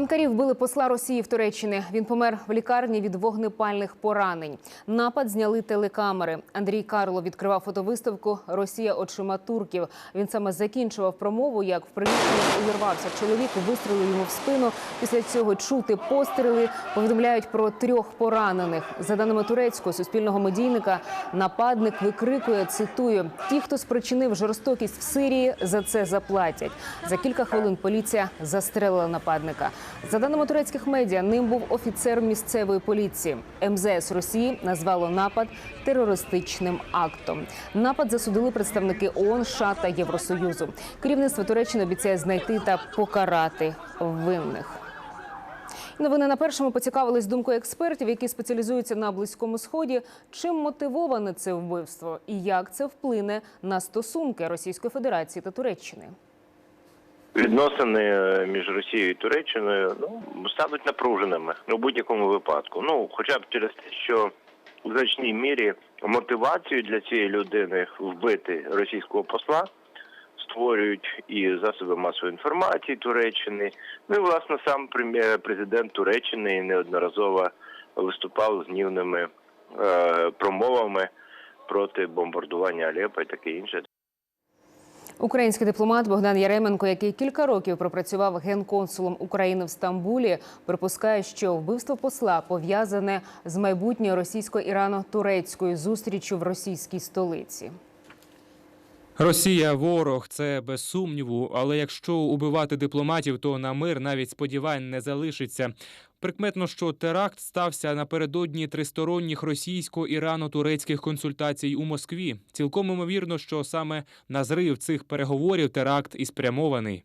Анкарі вбили посла Росії в Туреччині. Він помер в лікарні від вогнепальних поранень. Напад зняли телекамери. Андрій Карло відкривав фотовиставку Росія очима турків. Він саме закінчував промову, як в приміщенні увірвався чоловік, вистрілив йому в спину. Після цього чути постріли. Повідомляють про трьох поранених. За даними турецького суспільного медійника, нападник викрикує цитую: ті, хто спричинив жорстокість в Сирії, за це заплатять. За кілька хвилин поліція застрелила нападника. За даними турецьких медіа, ним був офіцер місцевої поліції. МЗС Росії назвало напад терористичним актом. Напад засудили представники ООН, США та Євросоюзу. Керівництво Туреччини обіцяє знайти та покарати винних. Новини на першому поцікавились думкою експертів, які спеціалізуються на близькому сході. Чим мотивоване це вбивство і як це вплине на стосунки Російської Федерації та Туреччини? Відносини е, між Росією і Туреччиною ну стануть напруженими у будь-якому випадку. Ну, хоча б через те, що в значній мірі мотивацію для цієї людини вбити російського посла створюють і засоби масової інформації Туреччини. Ну і власне сам прем'єр президент Туреччини неодноразово виступав з гнівними е, промовами проти бомбардування Алеппо і таке інше. Український дипломат Богдан Яременко, який кілька років пропрацював генконсулом України в Стамбулі, припускає, що вбивство посла пов'язане з майбутньою російсько-ірано-турецькою зустрічю в російській столиці. Росія ворог, це без сумніву. Але якщо убивати дипломатів, то на мир навіть сподівань не залишиться. Прикметно, що теракт стався напередодні тристоронніх російсько-ірано-турецьких консультацій у Москві. Цілком імовірно, що саме на зрив цих переговорів теракт і спрямований.